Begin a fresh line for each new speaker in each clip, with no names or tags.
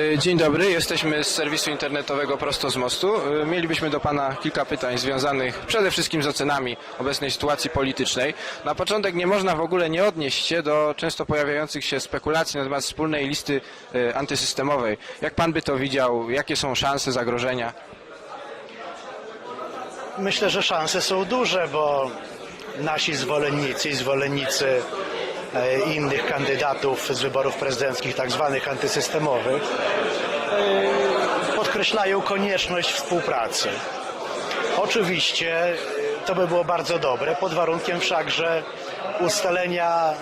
E, Dzień dobry, jesteśmy z serwisu internetowego Prosto z Mostu. E, Mielibyśmy do Pana kilka pytań związanych przede wszystkim z ocenami obecnej sytuacji politycznej. Na początek nie można w ogóle nie odnieść się do często pojawiających się spekulacji na temat wspólnej listy e, antysystemowej. Jak Pan by to widział? Jakie są szanse, zagrożenia?
Myślę, że szanse są duże, bo nasi zwolennicy i zwolennicy innych kandydatów z wyborów prezydenckich, tak zwanych antysystemowych, e, podkreślają konieczność współpracy. Oczywiście e, to by było bardzo dobre, pod warunkiem wszak, że ustalenia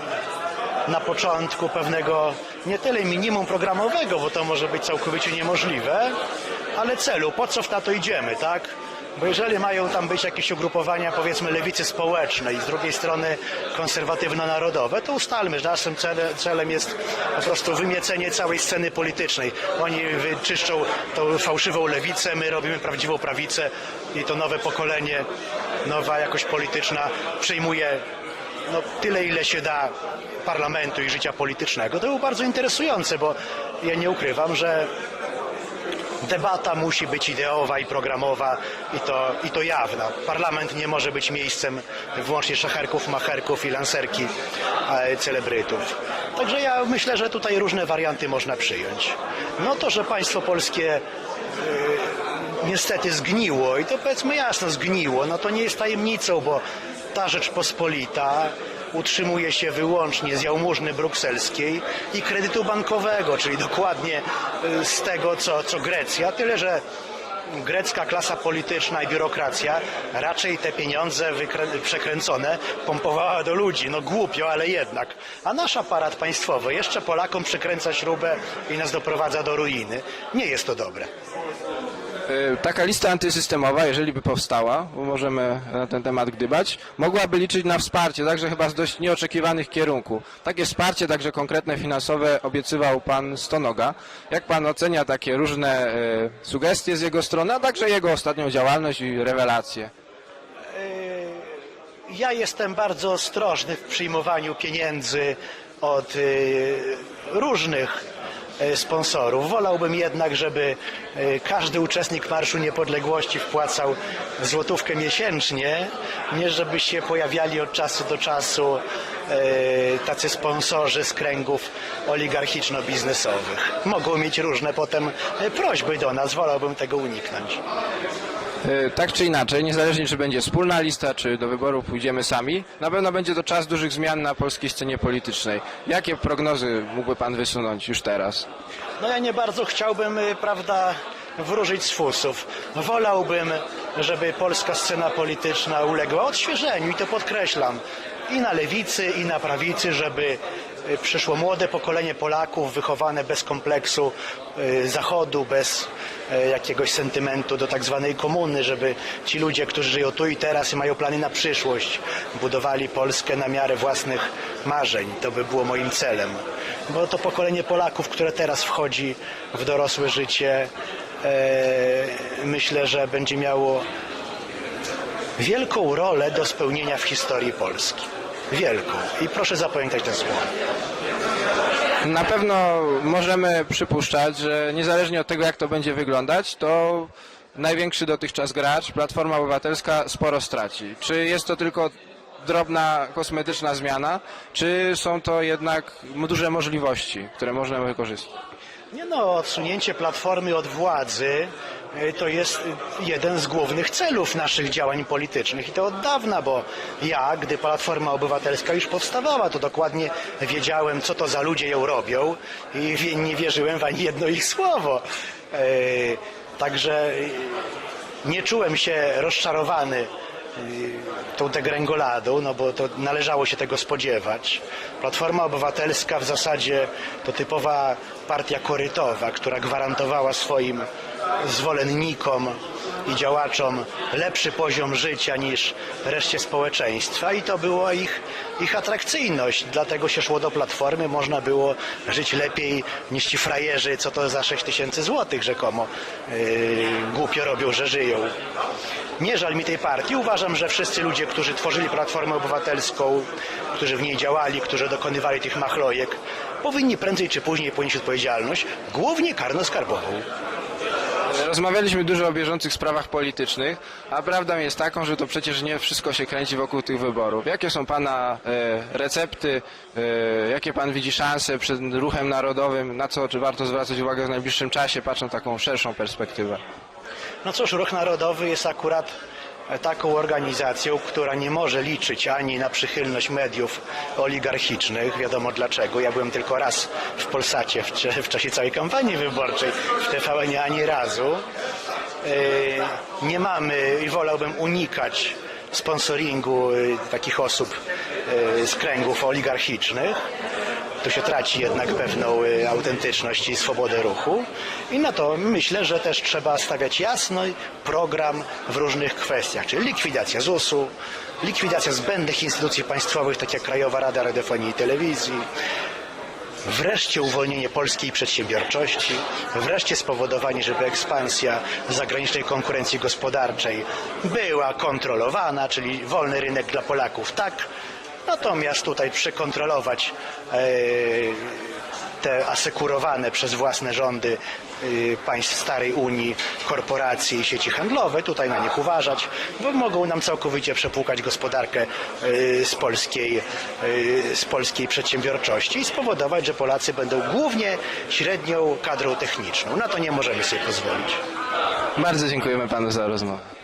na początku pewnego nie tyle minimum programowego, bo to może być całkowicie niemożliwe, ale celu, po co w to idziemy, tak? Bo jeżeli mają tam być jakieś ugrupowania, powiedzmy, lewicy społecznej i z drugiej strony konserwatywno-narodowe, to ustalmy, że naszym cele, celem jest po prostu wymiecenie całej sceny politycznej. Oni wyczyszczą tą fałszywą lewicę, my robimy prawdziwą prawicę i to nowe pokolenie, nowa jakość polityczna przyjmuje no, tyle, ile się da parlamentu i życia politycznego. To było bardzo interesujące, bo ja nie ukrywam, że debata musi być ideowa i programowa i to, i to jawna. Parlament nie może być miejscem wyłącznie szacherków, macherków i lanserki celebrytów. Także ja myślę, że tutaj różne warianty można przyjąć. No to, że państwo polskie e, niestety zgniło i to powiedzmy jasno zgniło, no to nie jest tajemnicą, bo ta Rzeczpospolita utrzymuje się wyłącznie z jałmużny brukselskiej i kredytu bankowego, czyli dokładnie y, z tego, co, co Grecja, tyle że grecka klasa polityczna i biurokracja raczej te pieniądze przekręcone pompowała do ludzi. No głupio, ale jednak. A nasz aparat państwowy jeszcze Polakom przykręca śrubę i nas doprowadza do ruiny. Nie jest to dobre.
E, Taka lista antysystemowa, jeżeli by powstała, bo możemy na ten temat gdybać, mogłaby liczyć na wsparcie, także chyba z dość nieoczekiwanych kierunków. Takie wsparcie, także konkretne finansowe obiecywał pan Stonoga. Jak pan ocenia takie różne e, sugestie z jego strony, a także jego ostatnią działalność i rewelacje?
Ja jestem bardzo ostrożny w przyjmowaniu pieniędzy od różnych sponsorów. Wolałbym jednak, żeby y, każdy uczestnik Marszu Niepodległości wpłacał złotówkę miesięcznie, nie żeby się pojawiali od czasu do czasu y, tacy sponsorzy z kręgów oligarchiczno-biznesowych. Mogą mieć różne potem prośby do nas, wolałbym tego uniknąć.
E, Tak czy inaczej, niezależnie czy będzie wspólna lista, czy do wyborów pójdziemy sami, na pewno będzie to czas dużych zmian na polskiej scenie politycznej. Jakie prognozy mógłby pan wysunąć już teraz?
No ja nie bardzo chciałbym, y, prawda, wróżyć z fusów. Wolałbym, żeby polska scena polityczna uległa odświeżeniu i to podkreślam. I na lewicy, i na prawicy, żeby przyszło młode pokolenie Polaków wychowane bez kompleksu y, Zachodu, bez y, jakiegoś sentymentu do tak zwanej komuny, żeby ci ludzie, którzy żyją tu i teraz i mają plany na przyszłość, budowali Polskę na miarę własnych marzeń. To by było moim celem. Bo to pokolenie Polaków, które teraz wchodzi w dorosłe życie, myślę, że będzie miało wielką rolę do spełnienia w historii Polski. Wielką. I proszę zapamiętać te słowa.
Na pewno możemy przypuszczać, że niezależnie od tego, jak to będzie wyglądać, to największy dotychczas gracz, Platforma Obywatelska, sporo straci. Czy jest to tylko drobna, kosmetyczna zmiana, czy są to jednak duże możliwości, które można wykorzystać?
Nie no, odsunięcie Platformy od władzy y, to jest jeden z głównych celów naszych działań politycznych i to od dawna, bo ja, gdy Platforma Obywatelska już powstawała, to dokładnie wiedziałem, co to za ludzie ją robią i nie wierzyłem w ani jedno ich słowo. Y, Także nie czułem się rozczarowany tą degrengoladą, no bo to należało się tego spodziewać. Platforma Obywatelska w zasadzie to typowa partia korytowa, która gwarantowała swoim zwolennikom i działaczom lepszy poziom życia niż reszcie społeczeństwa i to była ich, ich atrakcyjność. Dlatego się szło do Platformy, można było żyć lepiej niż ci frajerzy, co to za 6 tysięcy złotych rzekomo yy, głupio robią, że żyją. Nie żal mi tej partii. Uważam, że wszyscy ludzie, którzy tworzyli Platformę Obywatelską, którzy w niej działali, którzy dokonywali tych machlojek, powinni prędzej czy później ponieść odpowiedzialność, głównie karno-skarbową.
Rozmawialiśmy dużo o bieżących sprawach politycznych, a prawdą jest taką, że to przecież nie wszystko się kręci wokół tych wyborów. Jakie są Pana e, recepty, e, jakie Pan widzi szanse przed ruchem narodowym, na co czy warto zwracać uwagę w najbliższym czasie, patrząc taką szerszą perspektywę?
No cóż, Ruch Narodowy jest akurat taką organizacją, która nie może liczyć ani na przychylność mediów oligarchicznych, wiadomo dlaczego. Ja byłem tylko raz w Polsacie w, w czasie całej kampanii wyborczej, w TVN ani razu. Yy, Nie mamy i wolałbym unikać sponsoringu yy, takich osób yy, z kręgów oligarchicznych tu się traci jednak pewną y, autentyczność i swobodę ruchu. I na to myślę, że też trzeba stawiać jasny program w różnych kwestiach, czyli likwidacja ZUS-u, likwidacja zbędnych instytucji państwowych, tak jak Krajowa Rada Radiofonii i Telewizji, Wreszcie uwolnienie polskiej przedsiębiorczości, wreszcie spowodowanie, żeby ekspansja zagranicznej konkurencji gospodarczej była kontrolowana, czyli wolny rynek dla Polaków, tak. Natomiast tutaj przekontrolować e, te asekurowane przez własne rządy y, państw starej Unii korporacje i sieci handlowe, tutaj na nich uważać, bo mogą nam całkowicie przepłukać gospodarkę y, z polskiej, y, z polskiej przedsiębiorczości i spowodować, że Polacy będą głównie średnią kadrą techniczną. Na to nie możemy sobie pozwolić.
Bardzo dziękujemy Panu za rozmowę.